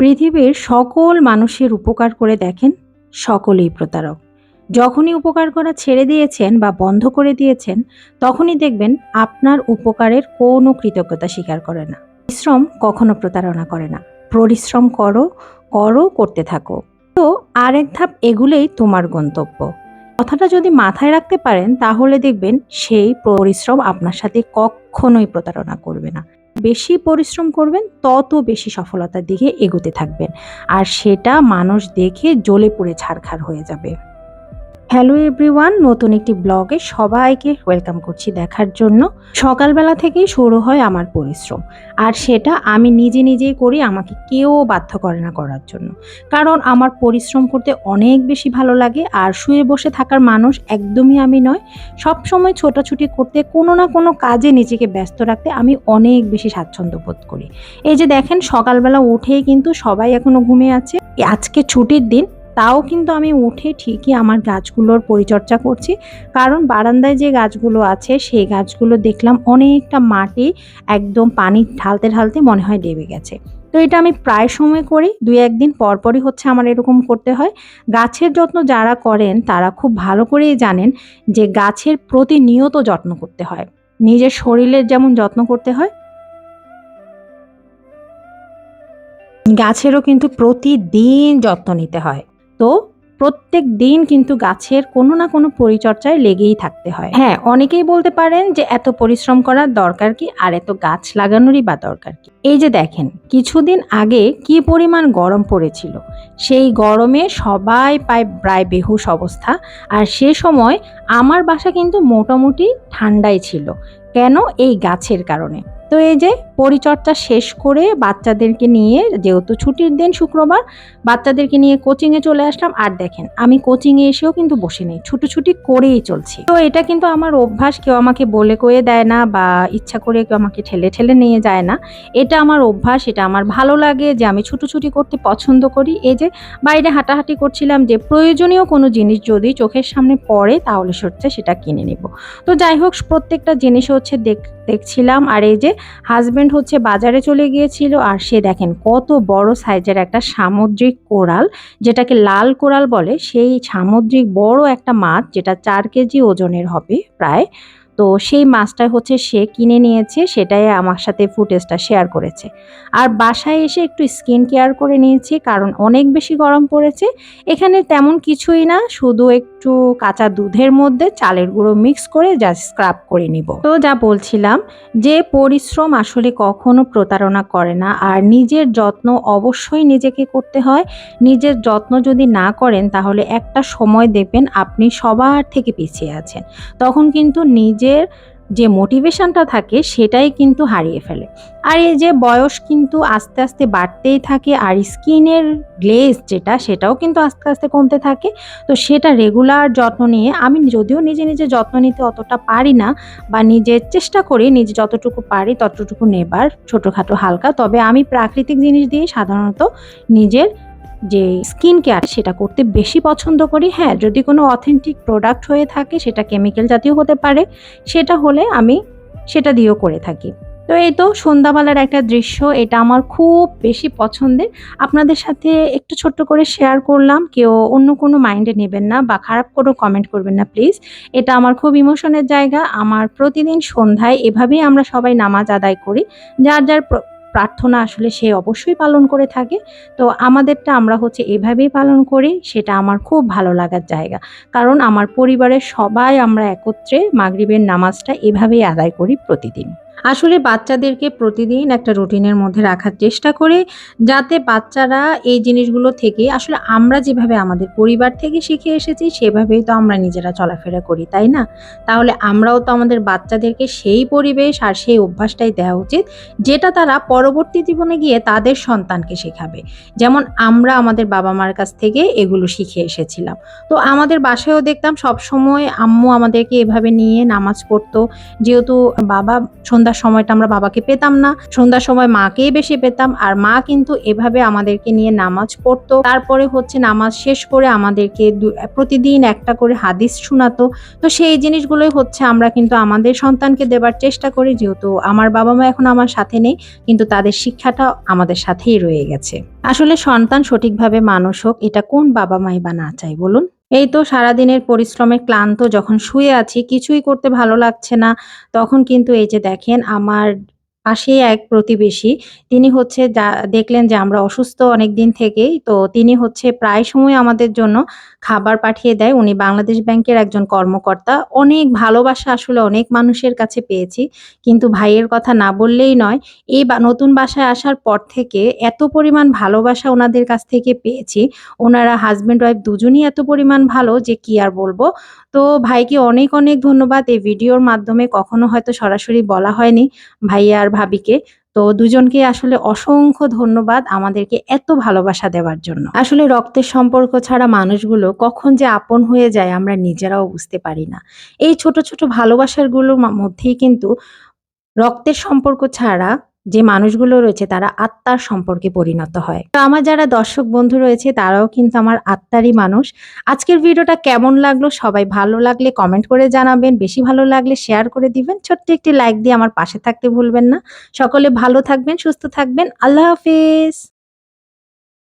পৃথিবীর সকল মানুষের উপকার করে দেখেন সকলেই প্রতারক। যখনই উপকার করা ছেড়ে দিয়েছেন বা বন্ধ করে দিয়েছেন, তখনই দেখবেন আপনার উপকারের কোনো কৃতজ্ঞতা স্বীকার করে না। পরিশ্রম কখনো প্রতারণা করে না। পরিশ্রম করো করো, করতে থাকো। তো আরেক ধাপ এগুলোই তোমার গন্তব্য। কথাটা যদি মাথায় রাখতে পারেন, তাহলে দেখবেন সেই পরিশ্রম আপনার সাথে কখনোই প্রতারণা করবে না। বেশি পরিশ্রম করবেন, তত বেশি সফলতার দিকে এগোতে থাকবেন। আর সেটা মানুষ দেখে জ্বলে পড়ে ছারখার হয়ে যাবে। হ্যালো এভরিওয়ান, নতুন একটি ব্লগে সবাইকে ওয়েলকাম করছি দেখার জন্য। সকালবেলা থেকেই শুরু হয় আমার পরিশ্রম। আর সেটা আমি নিজে নিজেই করি, আমাকে কেউ বাধ্য করে না করার জন্য। কারণ আমার পরিশ্রম করতে অনেক বেশি ভালো লাগে, আর শুয়ে বসে থাকার মানুষ একদমই আমি নয় সব সময় ছোটাছুটি করতে কোনো না কোনো কাজে নিজেকে ব্যস্ত রাখতে আমি অনেক বেশি স্বাচ্ছন্দ্য বোধ করি। এই যে দেখেন, সকালবেলা উঠেই কিন্তু সবাই এখনও ঘুমে আছে। আজকে ছুটির দিন তাও কিন্তু আমি উঠে ঠিকই আমার গাছগুলোর পরিচর্যা করছি। কারণ বারান্দায় যে গাছগুলো আছে, সেই গাছগুলো দেখলাম অনেকটা মাটি একদম পানি ঢালতে ঢালতে মনে হয় ডেবে গেছে। তো এটা আমি প্রায় সময় করি, দুই একদিন পরপরই হচ্ছে আমার এরকম করতে হয়। গাছের যত্ন যারা করেন, তারা খুব ভালো করেই জানেন যে গাছের প্রতিনিয়ত যত্ন করতে হয়। নিজের শরীরের যেমন যত্ন করতে হয়, গাছেরও কিন্তু প্রতিদিন যত্ন নিতে হয়। তো প্রত্যেক দিন কিন্তু গাছের কোনো না কোনো পরিচর্যায় লেগেই থাকতে হয়। হ্যাঁ অনেকেই বলতে পারেন যে এত পরিশ্রম করার দরকার কি আর এত গাছ লাগানোরই বা দরকার কি? এই যে দেখেন, কিছুদিন আগে কি পরিমাণ গরম পড়েছিল? সেই গরমে সবাই পায় প্রায় বেহুশ অবস্থা। আর সে সময় আমার বাসা কিন্তু মোটামুটি ঠান্ডাই ছিল, কেন? এই গাছের কারণে। তো এই যে পরিচর্যা শেষ করে বাচ্চাদেরকে নিয়ে, যেহেতু ছুটির দিন শুক্রবার, বাচ্চাদেরকে নিয়ে কোচিংয়ে চলে আসলাম। আর দেখেন, আমি কোচিংয়ে এসেও কিন্তু বসে নেই। ছুটোছুটি করেই চলছি। তো এটা কিন্তু আমার অভ্যাস, কেউ আমাকে বলে কয়ে দেয় না বা ইচ্ছা করে কেউ আমাকে ঠেলে ঠেলে নিয়ে যায় না। এটা আমার অভ্যাস, এটা আমার ভালো লাগে যে আমি ছুটোছুটি করতে পছন্দ করি। এই যে বাইরে হাঁটাহাঁটি করছিলাম যে প্রয়োজনীয় কোনো জিনিস যদি চোখের সামনে পড়ে, তাহলে হচ্ছে সেটা কিনে নেব। তো যাই হোক, প্রত্যেকটা জিনিস হচ্ছে দেখ, দেখছিলাম। আর এই যে হাজব্যান্ড হচ্ছে বাজারে চলে গিয়েছিল আর সে দেখেন কত বড় সাইজের একটা সামুদ্রিক কোরাল, যেটাকে লাল কোরাল বলে। সেই সামুদ্রিক বড় একটা মাছ যেটা চার কেজি ওজনের হবে প্রায়। তো সেই মাছটা হচ্ছে সে কিনে নিয়েছে, সেটাই আমার সাথে ফুটেজটা শেয়ার করেছে। আর বাসায় এসে একটু স্কিন কেয়ার করে নিয়েছি, কারণ অনেক বেশি গরম পড়েছে। এখানে তেমন কিছুই না, শুধু একটু কাঁচা দুধের মধ্যে চালের গুঁড়ো মিক্স করে যা স্ক্রাব করে নিব। তো যা বলছিলাম যে পরিশ্রম আসলে কখনো প্রতারণা করে না, আর নিজের যত্ন অবশ্যই নিজেকে করতে হয়। নিজের যত্ন যদি না করেন তাহলে একটা সময় দেখবেন আপনি সবার থেকে পিছিয়ে আছেন। তখন কিন্তু নিজের যে মোটিভেশনটা থাকে সেটাই কিন্তু হারিয়ে ফেলে। আর এই যে বয়স কিন্তু আস্তে আস্তে বাড়তেই থাকে আর স্কিনের গ্লেজ যেটা সেটাও কিন্তু আস্তে আস্তে কমতে থাকে। তো সেটা রেগুলার যত্ন নিয়ে আমি যদিও নিজে নিজে যত্ন নিতে অতটা পারি না বা নিজের চেষ্টা করি নিজে যতটুকু পারি ততটুকু নেবার ছোটোখাটো হালকা। তবে আমি প্রাকৃতিক জিনিস দিয়ে সাধারণত নিজের যে স্কিন কেয়ার সেটা করতে বেশি পছন্দ করি। হ্যাঁ যদি কোনো অথেন্টিক প্রোডাক্ট হয়ে থাকে, সেটা কেমিক্যাল জাতীয় হতে পারে। সেটা হলে আমি সেটা দিয়েও করে থাকি। তো এই তো সন্ধ্যাবেলার একটা দৃশ্য, এটা আমার খুব বেশি পছন্দের। আপনাদের সাথে একটু ছোট্ট করে শেয়ার করলাম, কেউ অন্য কোনো মাইন্ডে নেবেন না বা খারাপ কোনো কমেন্ট করবেন না প্লিজ এটা আমার খুব ইমোশনের জায়গা। আমার প্রতিদিন সন্ধ্যায় এভাবেই আমরা সবাই নামাজ আদায় করি। যার যার প্রার্থনা আসলে সে অবশ্যই পালন করে থাকে। তো আমাদেরটা আমরা হচ্ছে এভাবেই পালন করি, সেটা আমার খুব ভালো লাগার জায়গা। কারণ আমার পরিবারের সবাই আমরা একত্রে মাগরিবের নামাজটা এভাবেই আদায় করি প্রতিদিন। আসলে বাচ্চাদেরকে প্রতিদিন একটা রুটিনের মধ্যে রাখার চেষ্টা করে যাতে বাচ্চারা এই জিনিসগুলো থেকে, আসলে আমরা যেভাবে আমাদের পরিবার থেকে শিখে এসেছি, সেভাবেই তো আমরা নিজেরা চলাফেরা করি, তাই না? তাহলে আমরাও তো আমাদের বাচ্চাদেরকে সেই পরিবেশ আর সেই অভ্যাসটাই দেওয়া উচিত, যেটা তারা পরবর্তী জীবনে গিয়ে তাদের সন্তানকে শেখাবে। যেমন আমরা আমাদের বাবা মার কাছ থেকে এগুলো শিখে এসেছিলাম। তো আমাদের বাসায়ও দেখতাম সবসময় আম্মু আমাদেরকে এভাবে নিয়ে নামাজ পড়তো, যেহেতু বাবা সন্ধ্যা সন্ধ্যার সময়টা আমরা বাবাকে পেতাম না। সন্ধ্যার সময় মাকেই বেশি পেতাম আর মা কিন্তু এভাবে আমাদেরকে নিয়ে নামাজ পড়তো। তারপরে হচ্ছে নামাজ শেষ করে আমাদেরকে প্রতিদিন একটা করে হাদিস শোনাতো। তো সেই জিনিসগুলোই হচ্ছে আমরা কিন্তু আমাদের সন্তানকে দেবার চেষ্টা করি, যেহেতু আমার বাবা মা এখন আমার সাথে নেই, কিন্তু তাদের শিক্ষাটা আমাদের সাথেই রয়ে গেছে। আসলে সন্তান সঠিকভাবে মানুষ হোক, এটা কোন বাবা মাই বা না চাই বলুন? এই তো সারাদিনের পরিশ্রমে ক্লান্ত, যখন শুয়ে আছি, কিছুই করতে ভালো লাগছে না। তখন কিন্তু এই যে দেখেন, আমার পাশেই এক প্রতিবেশী। তিনি হচ্ছে যা, দেখলেন যে আমরা অসুস্থ অনেক দিন থেকেই, তো তিনি হচ্ছে প্রায় সময় আমাদের জন্য খাবার পাঠিয়ে দেয়। উনি বাংলাদেশ ব্যাংকের একজন কর্মকর্তা। অনেক ভালোবাসা আসলে অনেক মানুষের কাছে পেয়েছি। কিন্তু ভাইয়ের কথা না বললেই নয়, এই নতুন বাসায় আসার পর থেকে এত পরিমাণ ভালোবাসা ওনাদের কাছ থেকে পেয়েছি। ওনারা হাজব্যান্ড ওয়াইফ দুজনই এত পরিমাণ ভালো যে কি আর বলব? তো ভাইকে অনেক অনেক ধন্যবাদ। এই ভিডিওর মাধ্যমে কখনো হয়তো সরাসরি বলা হয়নি। ভাইয়া আর ভাবিকে। তো দুজনকে আসলে অসংখ্য ধন্যবাদ আমাদেরকে এত ভালোবাসা দেওয়ার জন্য। আসলে রক্তের সম্পর্ক ছাড়া মানুষগুলো কখন যে আপন হয়ে যায় আমরা নিজেরাও বুঝতে পারি না। এই ছোট ছোট ভালোবাসারগুলোর মধ্যেই কিন্তু রক্তের সম্পর্ক ছাড়া যে মানুষগুলো রয়েছে তারা আত্মার সম্পর্কে পরিণত হয়। তো আমার যারা দর্শক বন্ধু রয়েছে তারাও কিন্তু আমার আত্মারই মানুষ। আজকের ভিডিওটা কেমন লাগল? সবাই ভালো লাগলে কমেন্ট করে জানাবেন। বেশি ভালো লাগলে শেয়ার করে দিবেন। ছোট্ট একটি লাইক দিয়ে আমার পাশে থাকতে ভুলবেন না। সকলে ভালো থাকবেন, সুস্থ থাকবেন। আল্লাহ হাফেজ।